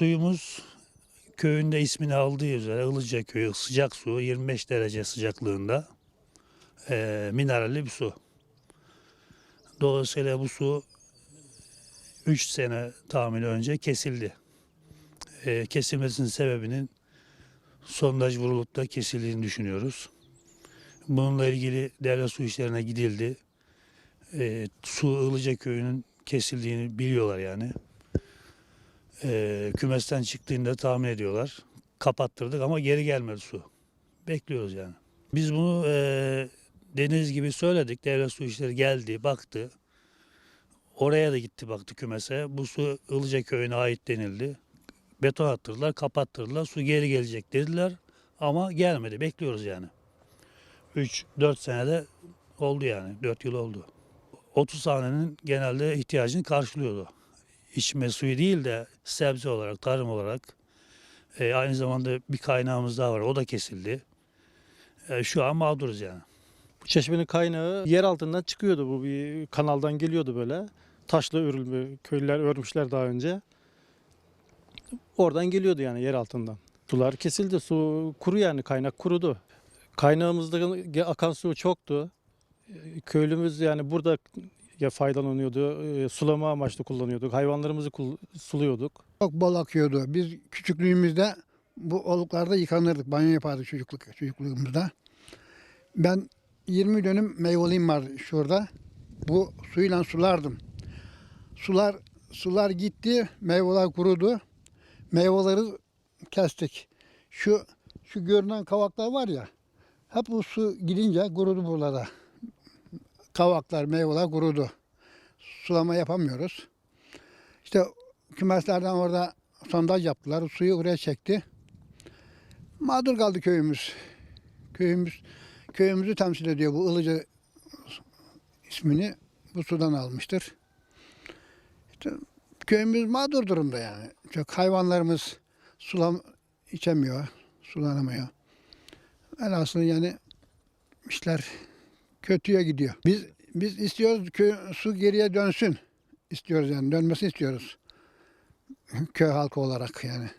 Suyumuz köyünde ismini aldığı üzere Ilıca köyü sıcak su 25 derece sıcaklığında eee mineralli bir su. Dolayısıyla bu su 3 sene tahmini önce kesildi. Eee, kesilmesinin sebebinin sondaj vurulup da kesildiğini düşünüyoruz. Bununla ilgili devlet su işlerine gidildi. Eee, su Ilıca köyünün kesildiğini biliyorlar yani. Eee, kümesten çıktığında tahmin ediyorlar. Kapattırdık ama geri gelmedi su. Bekliyoruz yani. Biz bunu eee, deniz gibi söyledik. Devlet su işleri geldi, baktı. Oraya da gitti baktı kümese. Bu su Ilıca köyüne ait denildi. Beton attırdılar, kapattırdılar. Su geri gelecek dediler ama gelmedi. Bekliyoruz yani. 3-4 senede oldu yani. 4 yıl oldu. 30 hanenin genelde ihtiyacını karşılıyordu. İçme suyu değil de sebze olarak, tarım olarak. E, aynı zamanda bir kaynağımız daha var. O da kesildi. E, şu an mağduruz yani. Bu çeşmenin kaynağı yer altından çıkıyordu. Bu bir kanaldan geliyordu böyle. Taşla örülmü, köylüler örmüşler daha önce. Oradan geliyordu yani yer altından. Sular kesildi. Su kuru yani kaynak kurudu. Kaynağımızda akan su çoktu. Ee, Köylümüz yani burada ya faydalanıyordu. e, Sulama amaçlı kullanıyorduk. Hayvanlarımızı kul- suluyorduk. Çok bol akıyordu. Biz küçüklüğümüzde bu oluklarda yıkanırdık. Banyo yapardık çocukluk, çocukluğumuzda. Ben 20 dönüm meyveliyim var şurada. Bu suyla sulardım. Sular sular gitti, meyveler kurudu. Meyveleri kestik. Şu şu görünen kavaklar var ya. Hep bu su gidince kurudu buralarda. Kavaklar, meyveler kurudu. Sulama yapamıyoruz. İşte kümeslerden orada sondaj yaptılar. Suyu oraya çekti. Mağdur kaldı köyümüz. Köyümüz köyümüzü temsil ediyor bu Ilıca ismini bu sudan almıştır. İşte köyümüz mağdur durumda yani. Çok hayvanlarımız sulam içemiyor, sulanamıyor. Velhasıl yani işler kötüye gidiyor. Biz biz istiyoruz ki su geriye dönsün. İstiyoruz yani dönmesini istiyoruz köy halkı olarak yani.